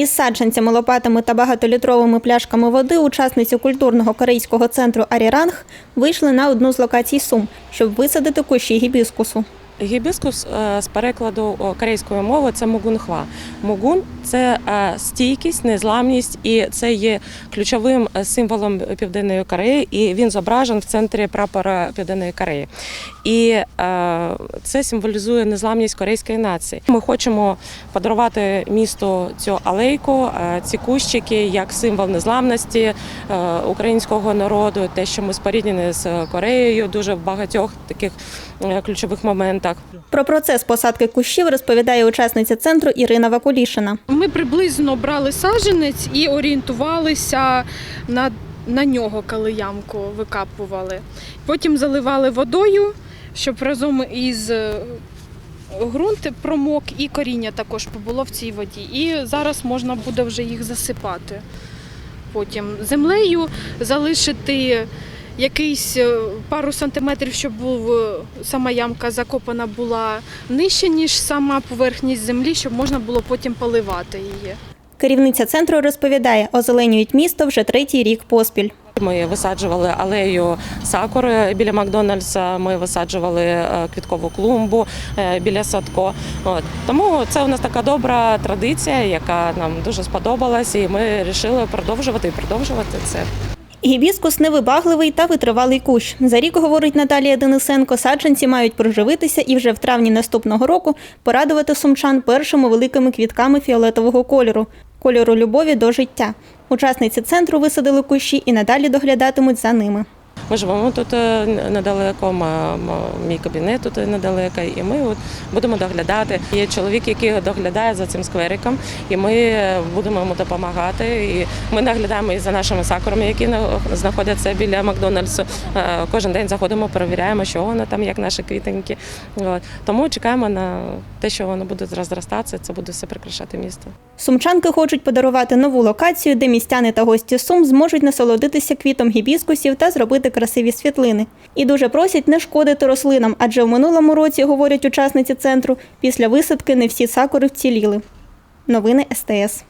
Із саджанцями, лопатами та багатолітровими пляшками води учасниці культурного корейського центру Аріранг вийшли на одну з локацій Сум, щоб висадити кущі гібіскусу. Гібіскус е, з перекладу корейської мови це мугунхва. Мугун це е, стійкість, незламність, і це є ключовим е, символом Південної Кореї. І він зображен в центрі прапора Південної Кореї. І це символізує незламність корейської нації. Ми хочемо подарувати місту цю алейку, ці кущики як символ незламності українського народу, те, що ми споріднені з Кореєю, дуже багатьох таких ключових моментах. Про процес посадки кущів розповідає учасниця центру Ірина Вакулішина. Ми приблизно брали саджанець і орієнтувалися на, на нього, коли ямку викапували. Потім заливали водою, щоб разом із е, ґрунт промок і коріння також побуло в цій воді. І зараз можна буде вже їх засипати. Потім землею залишити якийсь е, пару сантиметрів, щоб був, е, сама ямка закопана була нижче, ніж сама поверхність землі, щоб можна було потім поливати її. Керівниця центру розповідає, озеленюють місто вже третій рік поспіль. Ми висаджували алею сакури біля Макдональдса. Ми висаджували е, квіткову клумбу біля садко. От тому це у нас така добра традиція, яка нам дуже сподобалась, і ми вирішили продовжувати і продовжувати це. Гібіскус невибагливий та витривалий кущ. За рік, говорить Наталія Денисенко, саджанці мають проживитися і вже в травні наступного року порадувати сумчан першими великими квітками фіолетового кольору кольору любові до життя. Учасниці центру висадили кущі і надалі доглядатимуть за ними. Ми живемо тут е, недалеко, мій кабінет тут недалеко, і ми от будемо доглядати. Є чоловік, який доглядає за цим сквериком, і ми будемо йому допомагати. І ми наглядаємо і за нашими сакурами, які на- знаходяться біля Макдональдсу. Е, Кожен день заходимо, перевіряємо, що воно там, як наші квітеньки. Тому чекаємо на те, що воно буде розростатися. Це буде все прикрашати місто. Сумчанки хочуть подарувати нову локацію, де містяни та гості Сум зможуть насолодитися квітом гібіскусів та зробити красиві світлини. І дуже просять не шкодити рослинам, адже в минулому році, говорять учасниці центру, після висадки не всі сакури вціліли. Новини СТС.